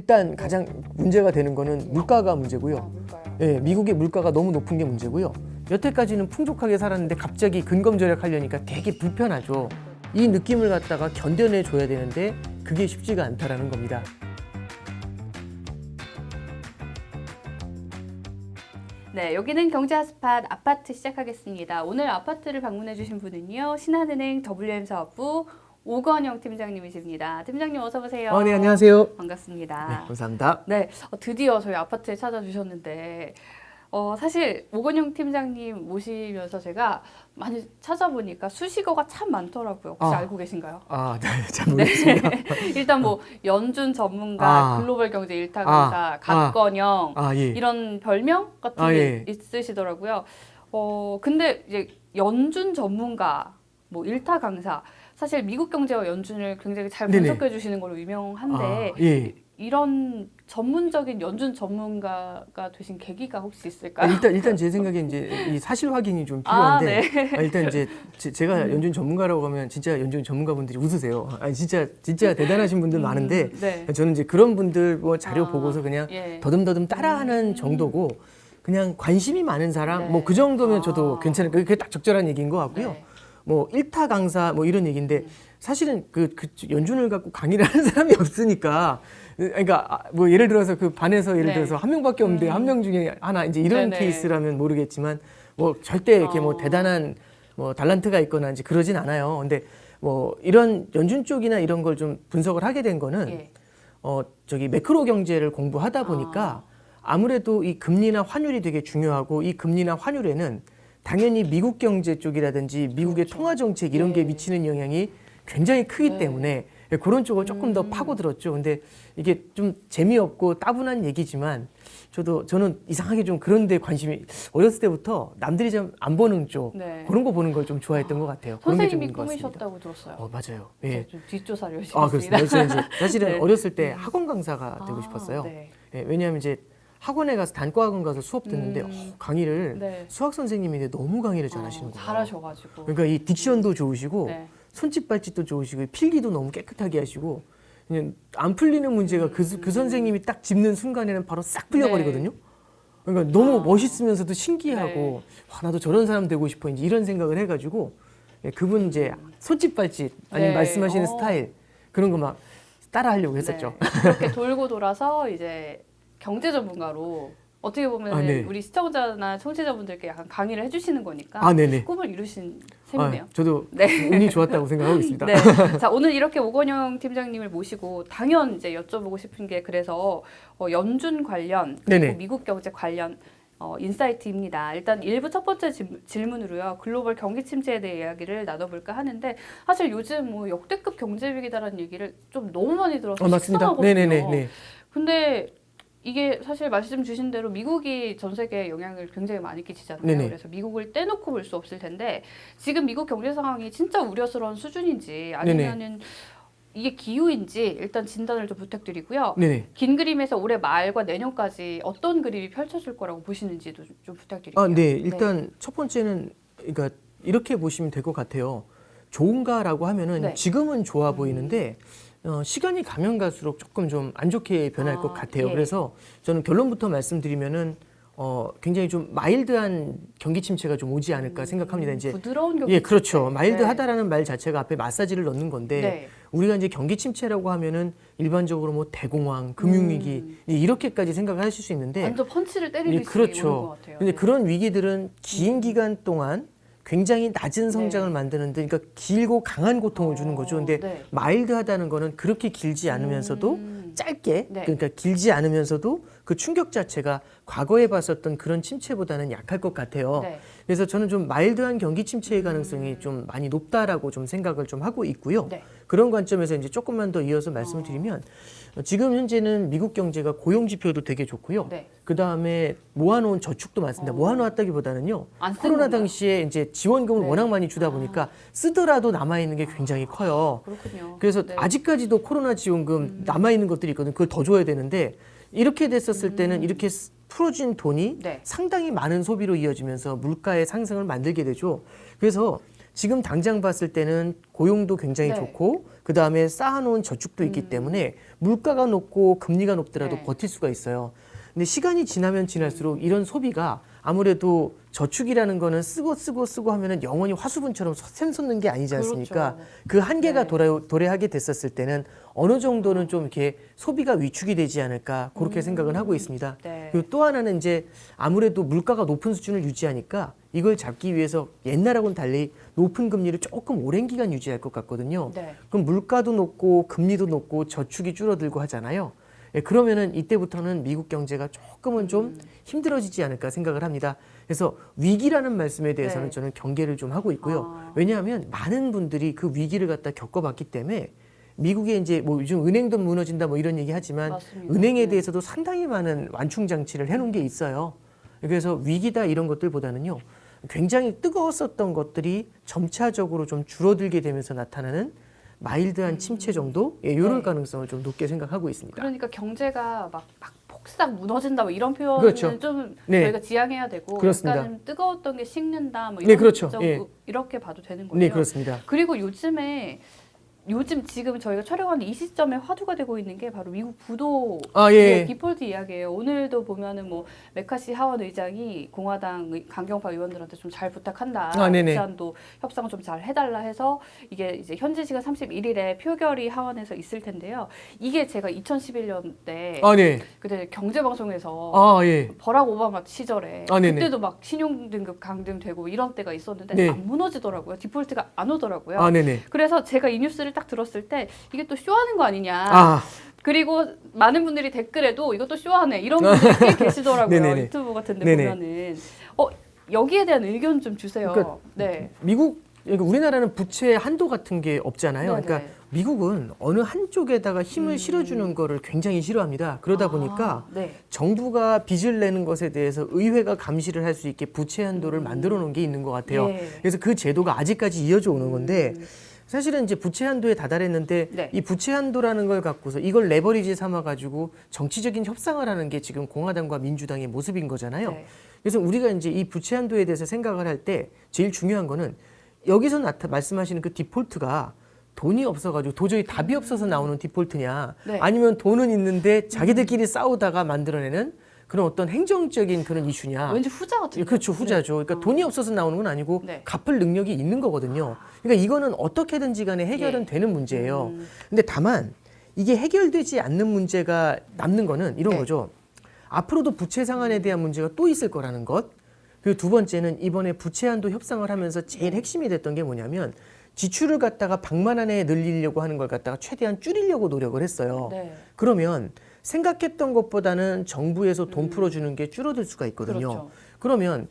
일단 가장 문제가 되는 거는 물가가 문제고요. 아. 예, 미국의 물가가 너무 높은 게 문제고요. 여태까지는 풍족하게 살았는데 갑자기 근검 절약하려니까 되게 불편하죠. 이 느낌을 갖다가 견뎌내 줘야 되는데 그게 쉽지가 않다라는 겁니다. 네, 여기는 경제 핫스팟 아파트 시작하겠습니다. 오늘 아파트를 방문해 주신 분은요. 신한은행 WM 사업부 오건영 팀장님이십니다. 팀장님 어서 오세요. 어, 네, 안녕하세요. 네, 반갑습니다. 감사합니다. 네, 어, 드디어 저희 아파트에 찾아주셨는데 어, 사실 오건영 팀장님 모시면서 제가 많이 찾아보니까 수식어가 참 많더라고요. 혹시 아. 알고 계신가요? 아, 네, 잘 모르겠습니다. 일단 뭐 연준 전문가, 아. 글로벌 경제 일타 강사, 아. 갓건영 아, 예. 이런 별명 같은 아, 게 예. 있으시더라고요. 어 근데 이제 연준 전문가, 뭐 일타 강사 사실 미국 경제와 연준을 굉장히 잘. 분석해 주시는 걸로 유명한데 아, 예. 이런 전문적인 연준 전문가가 되신 계기가 혹시 아, 있을까요? 일단 일단 제 생각에 이제 이 사실 확인이 좀 아, 필요한데 네. 아, 일단 이제 제, 가 연준 전문가라고 하면 진짜 연준 전문가분들이 웃으세요. 아니 진짜 진짜 대단하신 분들 많은데 음, 네. 저는 이제 그런 분들 뭐 자료 아, 보고서 그냥 예. 더듬더듬 따라하는 음. 정도고 그냥 관심이 많은 사람 네. 뭐그 정도면 아. 저도 괜찮을 그게 딱 적절한 얘기인 것 같고요. 네. 뭐 일타 강사 뭐 이런 얘기인데 음. 사실은 그, 그 연준을 갖고 강의를 하는 사람이 없으니까 그러니까 아, 뭐 예를 들어서 그 반에서 예를 네. 들어서 한 명밖에 없는데 음. 한명 중에 하나 이제 이런 네네. 케이스라면 모르겠지만 뭐 절대 이렇게 뭐 어. 대단한 뭐 달란트가 있거나 이제 그러진 않아요. 근데 뭐 이런 연준 쪽이나 이런 걸 좀 분석을 하게 된 거는 예. 어 저기 매크로 경제를 공부하다 보니까 아무래도 이 금리나 환율이 되게 중요하고 이 금리나 환율에는 당연히 미국 경제 쪽이라든지 미국의 그렇죠. 통화 정책 이런 게 예. 미치는 영향이 굉장히 크기 네. 때문에 그런 쪽을 조금 더 음. 파고들었죠. 근데 이게 좀 재미없고 따분한 얘기지만 저도 저는 이상하게 좀 그런 데 관심이 어렸을 때부터 남들이 좀 안 보는 쪽 네. 그런 거 보는 걸 좀 좋아했던 것 같아요. 그런 게좀 선생님이. 꿈이셨다고 들었어요. 어, 맞아요. 예. 좀 뒷조사를 열심히 아, 했습니다. 그렇습니다. 사실은 네. 어렸을 때 학원 강사가 되고 아, 싶었어요. 네. 예, 왜냐하면 이제 학원에 가서 단과학원 가서 수업 듣는데 음. 어, 강의를 네. 수학 선생님인데 너무 강의를 잘하시는 어, 거예요. 잘하셔가지고. 그러니까 이 딕션도 좋으시고 네. 손짓 발짓도 좋으시고 필기도 너무 깨끗하게 하시고 그냥 안 풀리는 문제가 그, 수- 그 선생님이 딱 짚는 순간에는 바로 싹 풀려버리거든요. 그러니까 너무 아. 멋있으면서도 신기하고 네. 와 나도 저런 사람 되고 싶어 이제 이런 생각을 해가지고 예, 그분 이제 손짓 발짓 아니면 네. 말씀하시는 어. 스타일 그런 거 막 따라 하려고 했었죠. 네. 그렇게 돌고 돌아서 이제 경제 전문가로 어떻게 보면 아, 네. 우리 시청자나 청취자분들께 약간 강의를 해주시는 거니까 아. 꿈을 이루신 아, 셈이네요. 저도 네. 운이 좋았다고 생각하고 있습니다. 네. 자, 오늘 이렇게 오건영 팀장님을 모시고 당연 이제 여쭤보고 싶은 게 그래서 어, 연준 관련 그리고 네네. 미국 경제 관련 어, 인사이트입니다. 일단 일부 첫 번째 질- 질문으로요. 글로벌 경기 침체에 대해 이야기를 나눠볼까 하는데 사실 요즘 뭐 역대급 경제 위기다라는 얘기를 좀 너무 많이 들어서 어, 맞습니다. 식상하거든요. 네네네. 네. 근데 이게 사실 말씀 주신 대로 미국이 전 세계에 영향을 굉장히 많이 끼치잖아요. 네네. 그래서 미국을 떼놓고 볼 수 없을 텐데 지금 미국 경제 상황이 진짜 우려스러운 수준인지 아니면은 이게 기후인지 일단 진단을 좀 부탁드리고요. 네네. 긴 그림에서 올해 말과 내년까지 어떤 그림이 펼쳐질 거라고 보시는지도 좀, 좀 부탁드릴게요. 아, 네. 일단 첫 번째는 그러니까 이렇게 보시면 될 것 같아요. 좋은가라고 하면은 네. 지금은 좋아 보이는데 어, 시간이 가면 갈수록 조금 좀 안 좋게 변할 아, 것 같아요. 예. 그래서 저는 결론부터 말씀드리면은 어, 굉장히 좀 마일드한 경기 침체가 좀 오지 않을까 생각합니다. 이제 부드러운 경기 예, 그렇죠. 침체. 마일드하다라는 말 자체가 앞에 마사지를 넣는 건데 네. 우리가 이제 경기 침체라고 하면은 일반적으로 뭐 대공황, 금융위기 이렇게까지 생각을 하실 수 있는데 음. 완전 펀치를 때리듯이 예, 오는 것 그렇죠. 같아요. 근데 네. 그런 위기들은 긴 기간 동안 굉장히 낮은 성장을 만드는데 그러니까 길고 강한 고통을 주는 거죠. 근데 네. 마일드하다는 거는 그렇게 길지 않으면서도 음. 짧게 네. 그러니까 길지 않으면서도 그 충격 자체가 과거에 봤었던 그런 침체보다는 약할 것 같아요. 네. 그래서 저는 좀 마일드한 경기 침체의 가능성이 좀 많이 높다라고 좀 생각을 좀 하고 있고요. 네. 그런 관점에서 이제 조금만 더 이어서 말씀을 드리면 어, 지금 현재는 미국 경제가 고용 지표도 되게 좋고요. 네. 그 다음에 모아놓은 저축도 많습니다. 어. 모아놓았다기보다는요. 코로나? 당시에 이제 지원금을 네. 워낙 많이 주다 보니까 쓰더라도 남아 있는 게 굉장히 커요. 그렇군요. 그래서 네. 아직까지도 코로나 지원금 남아 있는 것들이 있거든요. 그걸 더 줘야 되는데 이렇게 됐었을 때는 이렇게 스- 풀어진 돈이 네. 상당히 많은 소비로 이어지면서 물가의 상승을 만들게 되죠. 그래서 지금 당장 봤을 때는 고용도 굉장히 네. 좋고 그 다음에 쌓아놓은 저축도 있기 때문에 물가가 높고 금리가 높더라도 네. 버틸 수가 있어요. 근데 시간이 지나면 지날수록 이런 소비가 아무래도 저축이라는 거는 쓰고 쓰고 쓰고 하면은 영원히 화수분처럼 샘솟는 게 아니지 않습니까? 그렇죠. 그 한계가 네. 도래, 도래하게 됐었을 때는 어느 정도는 좀 이렇게 소비가 위축이 되지 않을까 그렇게 생각을 하고 있습니다. 네. 그리고 또 하나는 이제 아무래도 물가가 높은 수준을 유지하니까 이걸 잡기 위해서 옛날하고는 달리 높은 금리를 조금 오랜 기간 유지할 것 같거든요. 네. 그럼 물가도 높고 금리도 높고 저축이 줄어들고 하잖아요. 예, 그러면은 이때부터는 미국 경제가 조금은 좀 음. 힘들어지지 않을까 생각을 합니다. 그래서 위기라는 말씀에 대해서는 네. 저는 경계를 좀 하고 있고요. 아. 왜냐하면 많은 분들이 그 위기를 갖다 겪어봤기 때문에 미국에 이제 뭐 요즘 은행도 무너진다 뭐 이런 얘기 하지만 맞습니다. 은행에 네. 대해서도 상당히 많은 완충 장치를 해놓은 게 있어요. 그래서 위기다 이런 것들보다는요. 굉장히 뜨거웠었던 것들이 점차적으로 좀 줄어들게 되면서 나타나는 마일드한 침체 정도 예, 이런 네. 가능성을 좀 높게 생각하고 있습니다. 그러니까 경제가 막, 막 폭삭 무너진다 뭐 이런 표현은 그렇죠. 좀 네. 저희가 지양해야 되고 그렇습니다. 약간은 뜨거웠던 게 식는다 뭐 네, 이런 그렇죠. 좀 예. 이렇게 봐도 되는 거예요. 네 그렇습니다. 그리고 요즘에 요즘 지금 저희가 촬영하는 이 시점에 화두가 되고 있는 게 바로 미국 부도 아 예. 디폴트 이야기예요. 오늘도 보면은 뭐 메카시 하원 의장이 공화당 의- 강경파 의원들한테 좀 잘 부탁한다. 아, 네네. 부산도 협상을 좀잘 해달라 해서 이게 이제 현지 시간 31일에 표결이 하원에서 있을 텐데요. 이게 제가 2011년 때 아 네. 그때 경제 방송에서 아 예. 버락 오바마 시절에 아, 네네. 그때도 막 신용 등급 강등되고 이런 때가 있었는데 네. 안 무너지더라고요. 디폴트가 안 오더라고요. 아 네네. 그래서 제가 이 뉴스를 딱 들었을 때 이게 또 쇼하는 거 아니냐. 아 그리고 많은 분들이 댓글에도 이것도 쇼하네 이런 분들이 꽤 계시더라고요. 유튜브 같은데 네네. 보면은 어 여기에 대한 의견 좀 주세요. 그러니까 네. 미국 그러니까 우리나라는 부채 한도 같은 게 없잖아요. 네네. 그러니까 미국은 어느 한쪽에다가 힘을 음. 실어주는 거를 굉장히 싫어합니다. 그러다 보니까 아, 네. 정부가 빚을 내는 것에 대해서 의회가 감시를 할 수 있게 부채 한도를 만들어 놓은 게 있는 것 같아요. 예. 그래서 그 제도가 아직까지 이어져 오는 건데 음. 사실은 이제 부채 한도에 다다랐는데 네. 이 부채 한도라는 걸 갖고서 이걸 레버리지 삼아 가지고 정치적인 협상을 하는 게 지금 공화당과 민주당의 모습인 거잖아요. 네. 그래서 우리가 이제 이 부채 한도에 대해서 생각을 할 때 제일 중요한 거는 여기서 나타 말씀하시는 그 디폴트가 돈이 없어가지고 도저히 답이 없어서 나오는 디폴트냐 네. 아니면 돈은 있는데 자기들끼리 싸우다가 만들어내는 그런 어떤 행정적인 그런 이슈냐 왠지 후자 같은데. 예, 그렇죠 후자죠. 그러니까 돈이 없어서 나오는 건 아니고 네. 갚을 능력이 있는 거거든요. 그러니까 이거는 어떻게든지 간에 해결은 예. 되는 문제예요. 음. 근데 다만 이게 해결되지 않는 문제가 남는 거는 이런 네. 거죠. 앞으로도 부채 상한에 대한 문제가 또 있을 거라는 것. 그리고 두 번째는 이번에 부채 한도 협상을 하면서 제일 핵심이 됐던 게 뭐냐면 지출을 갖다가 100만 원에 늘리려고 하는 걸 갖다가 최대한 줄이려고 노력을 했어요. 네. 그러면 생각했던 것보다는 정부에서 돈 풀어주는 게 줄어들 수가 있거든요. 음. 그렇죠. 그러면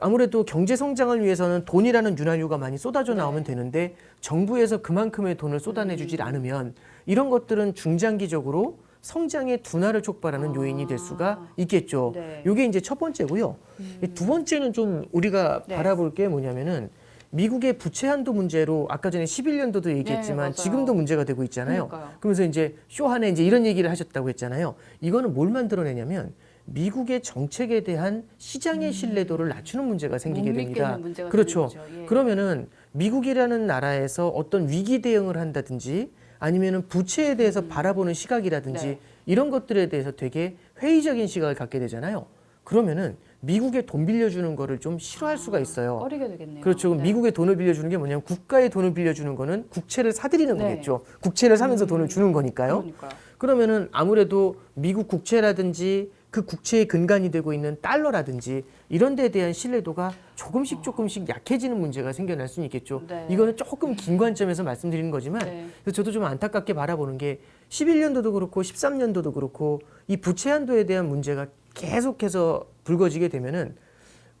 아무래도 경제 성장을 위해서는 돈이라는 윤활유가 많이 쏟아져 네. 나오면 되는데 정부에서 그만큼의 돈을 쏟아내주질 음. 않으면 이런 것들은 중장기적으로 성장의 둔화를 촉발하는 아. 요인이 될 수가 있겠죠. 네. 이게 이제 첫 번째고요. 이두 번째는 좀 우리가 네. 바라볼 게 뭐냐면은 미국의 부채 한도 문제로 아까 전에 11년도도 얘기했지만 네. 지금도 문제가 되고 있잖아요. 그러니까요. 그러면서 이제 쇼한에 이제 이런 얘기를 하셨다고 했잖아요. 이거는 뭘 만들어내냐면 미국의 정책에 대한 시장의 신뢰도를 낮추는 문제가 생기게 못 됩니다. 문제가 그렇죠. 예. 그러면은 미국이라는 나라에서 어떤 위기 대응을 한다든지 아니면은 부채에 대해서 바라보는 시각이라든지 음. 네. 이런 것들에 대해서 되게 회의적인 시각을 갖게 되잖아요. 그러면은 미국에 돈 빌려주는 거를 좀 싫어할 수가 있어요. 꺼리게 되겠네요. 그렇죠. 네. 미국에 돈을 빌려주는 게 뭐냐면 국가에 돈을 빌려주는 거는 국채를 사들이는 네. 거겠죠. 국채를 사면서 돈을 주는 거니까요. 그러니까요. 그러면은 아무래도 미국 국채라든지 그 국채의 근간이 되고 있는 달러라든지 이런 데에 대한 신뢰도가 조금씩 조금씩 약해지는 문제가 생겨날 수는 있겠죠. 네. 이거는 조금 긴 관점에서 말씀드리는 거지만 네. 저도 좀 안타깝게 바라보는 게 11년도도 그렇고 13년도도 그렇고 이 부채 한도에 대한 문제가 계속해서 불거지게 되면은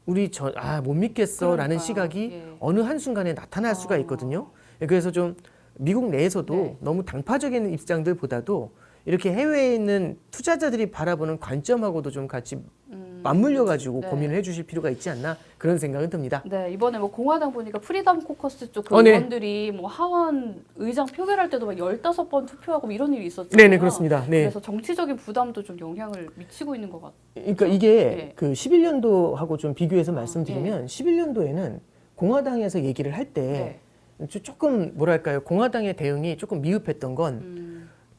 우리 저아못 믿겠어라는. 시각이 예. 어느 한 순간에 나타날 수가 아. 있거든요. 예, 그래서 좀 미국 내에서도 네. 너무 당파적인 입장들보다도 이렇게 해외에 있는 투자자들이 바라보는 관점하고도 좀 같이 음. 맞물려 가지고 네. 고민을 해주실 필요가 있지 않나 그런 생각은 듭니다. 네 이번에 뭐 공화당 보니까 프리덤 코커스 쪽 그 어, 네. 의원들이 뭐 하원 의장 표결할 때도 막 15번 투표하고 뭐 이런 일이 있었잖아요. 네네 그렇습니다. 네. 그래서 정치적인 부담도 좀 영향을 미치고 있는 것 같아요. 그러니까 이게 네. 그 11년도하고 좀 비교해서 말씀드리면 11년도에는 공화당에서 얘기를 할때 네. 조금 뭐랄까요 공화당의 대응이 조금 미흡했던 건 음,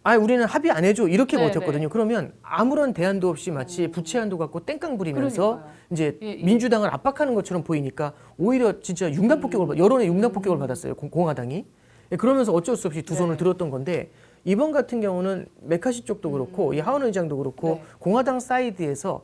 아 우리는 합의 안 해줘 이렇게 네, 버텼거든요. 그러면 아무런 대안도 없이 마치 부채한도 갖고 땡깡 부리면서 그러니까요. 이제 예, 예. 민주당을 압박하는 것처럼 보이니까 오히려 진짜 융단 폭격을 받- 여론의 융단 폭격을 받았어요. 공- 공화당이 예, 그러면서 어쩔 수 없이 두 손을 네. 들었던 건데 이번 같은 경우는 메카시 쪽도 그렇고 이 하원 의장도 그렇고 네. 공화당 사이드에서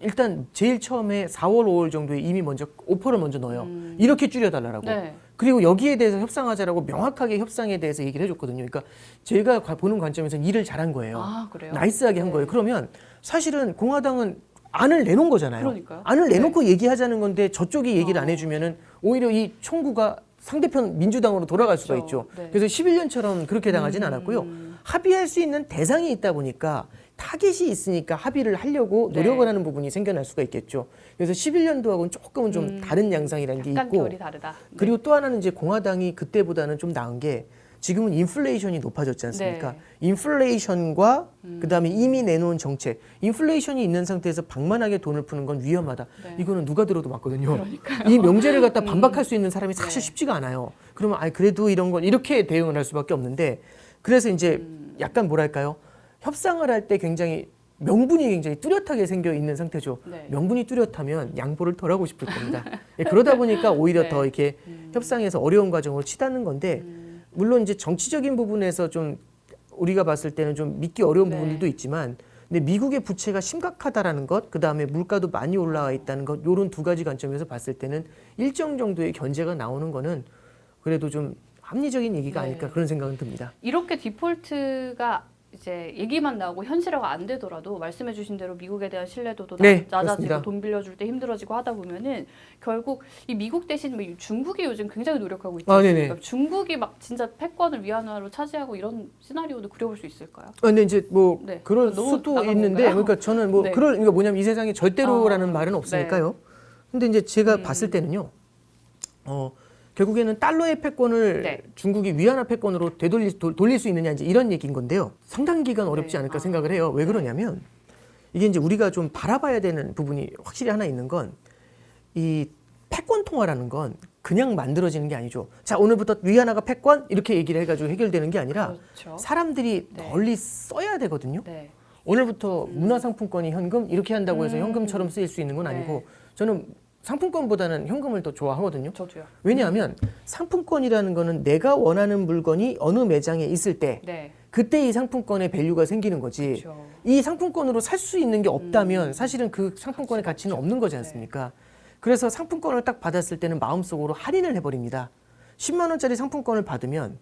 일단 제일 처음에 4월 5월 정도에 이미 먼저 오퍼를 먼저 넣어요. 음. 이렇게 줄여달라고. 네. 그리고 여기에 대해서 협상하자라고 명확하게 협상에 대해서 얘기를 해줬거든요. 그러니까 제가 과- 보는 관점에서는 일을 잘한 거예요. 아 그래요? 나이스하게 한 네. 거예요. 그러면 사실은 공화당은 안을 내놓은 거잖아요. 그러니까요. 안을 내놓고 얘기하자는 건데 저쪽이 얘기를 안 어. 해주면은 오히려 이 총구가 상대편 민주당으로 돌아갈 수가 그렇죠. 있죠. 네. 그래서 11년처럼 그렇게 당하진 않았고요. 음. 합의할 수 있는 대상이 있다 보니까 타겟이 있으니까 합의를 하려고 네. 노력을 하는 부분이 생겨날 수가 있겠죠. 그래서 11년도하고는 조금은 좀 음. 다른 양상이라는 게 있고 결이 다르다. 네. 그리고 또 하나는 이제 공화당이 그때보다는 좀 나은 게 지금은 인플레이션이 높아졌지 않습니까? 네. 인플레이션과 음. 그다음에 이미 내놓은 정책, 인플레이션이 있는 상태에서 방만하게 돈을 푸는 건 위험하다. 네. 이거는 누가 들어도 맞거든요. 이 명제를 갖다 반박할 수 있는 사람이 사실 네. 쉽지가 않아요. 그러면 아 그래도 이런 건 이렇게 대응을 할 수밖에 없는데 그래서 이제 음. 약간 뭐랄까요? 협상을 할 때 굉장히 명분이 굉장히 뚜렷하게 생겨 있는 상태죠. 네. 명분이 뚜렷하면 양보를 덜 하고 싶을 겁니다. 예, 그러다 보니까 오히려 네. 더 이렇게 음. 협상에서 어려운 과정을 치닫는 건데 음. 물론 이제 정치적인 부분에서 좀 우리가 봤을 때는 좀 믿기 어려운 네. 부분들도 있지만 근데 미국의 부채가 심각하다라는 것, 그 다음에 물가도 많이 올라와 있다는 것, 요런 두 가지 관점에서 봤을 때는 일정 정도의 견제가 나오는 거는 그래도 좀 합리적인 얘기가 네. 아닐까 그런 생각은 듭니다. 이렇게 디폴트가 이제 얘기만 나오고 현실화가 안 되더라도 말씀해 주신 대로 미국에 대한 신뢰도도 네, 낮아지고 그렇습니다. 돈 빌려줄 때 힘들어지고 하다 보면은 결국 이 미국 대신 뭐 중국이 요즘 굉장히 노력하고 있지 아. 않습니까? 중국이 막 진짜 패권을 위안화로 차지하고 이런 시나리오도 그려볼 수 있을까요? 아, 근데 이제 뭐 네. 그럴 수도 있는데 건가요? 그러니까 저는 뭐 네. 그럴 그러니까 뭐냐면 이 세상에 절대로라는 아, 말은 없으니까요. 근데 이제 제가 음. 봤을 때는요. 어 결국에는 달러의 패권을 네. 중국이 위안화 패권으로 되돌릴 도- 돌릴 수 있느냐 이제 이런 얘기인 건데요. 상당 기간 어렵지 네. 않을까 아. 생각을 해요. 왜 그러냐면 이게 이제 우리가 좀 바라봐야 되는 부분이 확실히 하나 있는 건 이 패권 통화라는 건 그냥 만들어지는 게 아니죠. 자 오늘부터 위안화가 패권 이렇게 얘기를 해가지고 해결되는 게 아니라 그렇죠. 사람들이 네. 널리 써야 되거든요. 네. 오늘부터 문화상품권이 현금 이렇게 한다고 해서 음. 현금처럼 쓰일 수 있는 건 아니고 네. 저는 상품권보다는 현금을 더 좋아하거든요. 저도요. 왜냐하면 상품권이라는 거는 내가 원하는 물건이 어느 매장에 있을 때 네. 그때 이 상품권의 밸류가 생기는 거지. 그렇죠. 이 상품권으로 살 수 있는 게 없다면 음. 사실은 그 상품권의 가치는 없죠. 없는 거지 네. 않습니까? 그래서 상품권을 딱 받았을 때는 마음속으로 할인을 해버립니다. 10만 원짜리 상품권을 받으면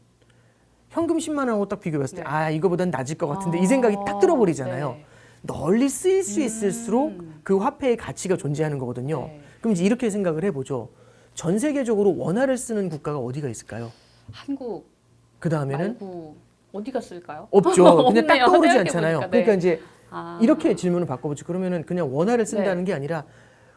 현금 10만 원하고 딱 비교했을 때 네. 아 이거보단 낮을 것 같은데 아, 이 생각이 딱 들어버리잖아요. 네. 널리 쓰일 수 있을수록 음. 그 화폐의 가치가 존재하는 거거든요. 네. 그럼 이제 이렇게 생각을 해보죠. 전 세계적으로 원화를 쓰는 국가가 어디가 있을까요? 한국 그 다음에는 말고 어디가 쓸까요? 없죠. 그냥 딱 없네요. 떠오르지 생각해보니까. 않잖아요. 네. 그러니까 이제 아. 이렇게 질문을 바꿔보죠. 그러면은 그냥 원화를 쓴다는 네. 게 아니라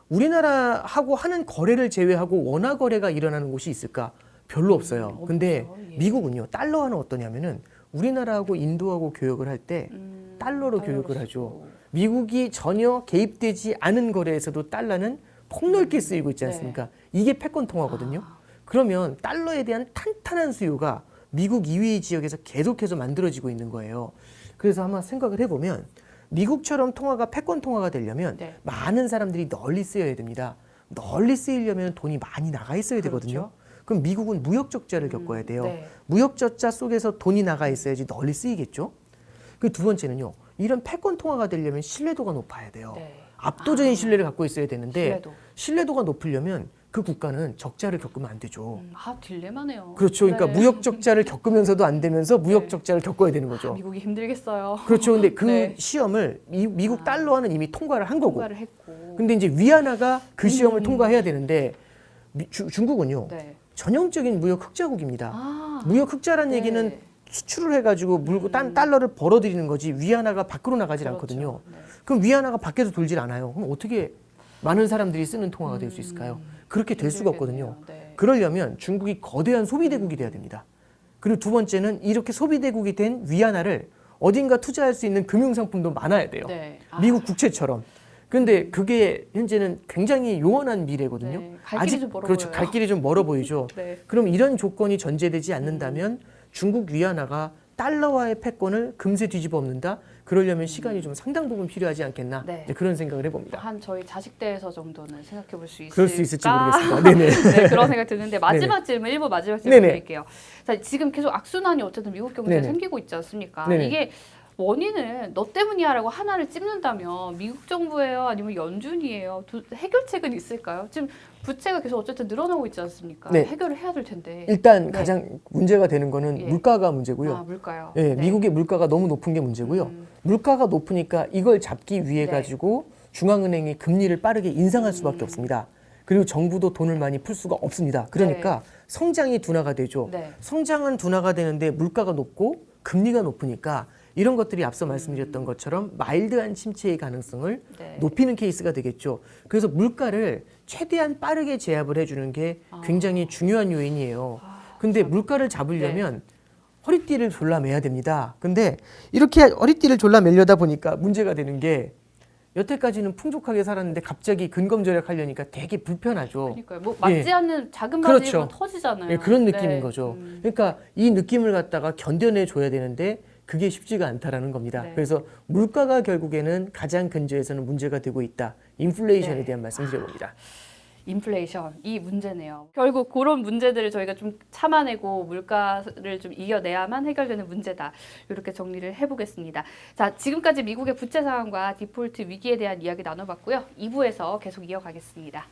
우리나라하고 하는 거래를 제외하고 원화 거래가 일어나는 곳이 있을까? 별로 없어요. 음, 근데 없죠. 예. 미국은요. 달러화는 어떠냐면은 우리나라하고 인도하고 교역을 할 때 음, 달러로 달러로 교육을 쓰고. 하죠. 미국이 전혀 개입되지 않은 거래에서도 달러는 폭넓게 쓰이고 있지 네. 않습니까? 이게 패권 통화거든요. 아. 그러면 달러에 대한 탄탄한 수요가 미국 이외의 지역에서 계속해서 만들어지고 있는 거예요. 그래서 한번 생각을 해보면 미국처럼 통화가 패권 통화가 되려면 네. 많은 사람들이 널리 쓰여야 됩니다. 널리 쓰이려면 돈이 많이 나가 있어야 되거든요. 그럼 미국은 무역 적자를 겪어야 돼요. 그렇죠. 네. 무역 적자 속에서 돈이 나가 있어야지 널리 쓰이겠죠. 그 두 번째는요. 이런 패권 통화가 되려면 신뢰도가 높아야 돼요. 네. 압도적인 신뢰를 갖고 있어야 되는데 신뢰도. 신뢰도가 높으려면 그 국가는 적자를 겪으면 안 되죠. 음, 아 딜레마네요. 그렇죠. 그러니까 네. 무역 적자를 겪으면서도 안 되면서 무역 네. 적자를 겪어야 되는 아, 거죠. 미국이 힘들겠어요. 그렇죠. 근데 그 네. 시험을 미, 미국 아. 달러화는 이미 통과를 한 거고. 통과를 했고. 근데 이제 위안화가 그 시험을 음. 통과해야 되는데 미- 주- 중국은요. 네. 전형적인 무역 흑자국입니다. 아. 무역 흑자란 네. 얘기는 수출을 해가지고 물고 딴 음. 달러를 벌어들이는 거지 위안화가 밖으로 나가질 그렇죠. 않거든요. 네. 그럼 위안화가 밖에서 돌질 않아요. 그럼 어떻게 많은 사람들이 쓰는 통화가 될 수 있을까요? 그렇게 될 수가 없거든요. 음. 네. 그러려면 중국이 거대한 소비대국이 돼야 됩니다. 그리고 두 번째는 이렇게 소비대국이 된 위안화를 어딘가 투자할 수 있는 금융상품도 많아야 돼요. 네. 아, 미국 국채처럼. 근데 그게 현재는 굉장히 요원한 미래거든요. 네, 갈 길이 좀 멀어 그렇죠. 보여요. 갈 길이 좀 멀어 보이죠. 네. 그럼 이런 조건이 전제되지 않는다면 중국 위안화가 달러와의 패권을 금세 뒤집어 엎는다. 그러려면 시간이 좀 상당 부분 필요하지 않겠나. 네. 네, 그런 생각을 해봅니다. 한 저희 자식 대에서 정도는 생각해 볼 수 있을까? 그럴 수 있을지 모르겠습니다. 네네. 네, 그런 생각 드는데 마지막 질문, 일부 마지막 질문 네네. 드릴게요. 자, 지금 계속 악순환이 어쨌든 미국 경제에 네네. 생기고 있지 않습니까? 네네. 이게 원인은 너 때문이야라고 하나를 찝는다면 미국 정부예요, 아니면 연준이에요? 두, 해결책은 있을까요? 지금 부채가 계속 어쨌든 늘어나고 있지 않습니까? 네. 해결을 해야 될 텐데. 일단 네. 가장 문제가 되는 거는 예. 물가가 문제고요. 아, 물까요? 예, 미국의 물가가 너무 높은 게 문제고요. 음, 물가가 높으니까 이걸 잡기 위해 네. 가지고 중앙은행이 금리를 빠르게 인상할 수밖에 음. 없습니다. 그리고 정부도 돈을 많이 풀 수가 없습니다. 그러니까 성장이 둔화가 되죠. 네. 성장은 둔화가 되는데 물가가 높고 금리가 높으니까 이런 것들이 앞서 음. 말씀드렸던 것처럼 마일드한 침체의 가능성을 네. 높이는 케이스가 되겠죠. 그래서 물가를 최대한 빠르게 제압을 해주는 게 아. 굉장히 중요한 요인이에요. 근데 물가를 잡으려면 네. 허리띠를 졸라매야 됩니다. 근데 이렇게 허리띠를 졸라매려다 보니까 문제가 되는 게 여태까지는 풍족하게 살았는데 갑자기 근검 절약 하려니까 되게 불편하죠. 그러니까요. 뭐 맞지 예. 않는 작은 그렇죠. 바지면 터지잖아요. 예, 그런 네. 느낌인 거죠. 음. 그러니까 이 느낌을 갖다가 견뎌내 줘야 되는데 그게 쉽지가 않다라는 겁니다. 네. 그래서 물가가 결국에는 가장 근저에서는 문제가 되고 있다. 인플레이션에 네. 대한 말씀 드려봅니다. 인플레이션 이 문제네요. 결국 그런 문제들을 저희가 좀 참아내고 물가를 좀 이겨내야만 해결되는 문제다. 이렇게 정리를 해보겠습니다. 자, 지금까지 미국의 부채 상황과 디폴트 위기에 대한 이야기 나눠봤고요. 2부에서 계속 이어가겠습니다.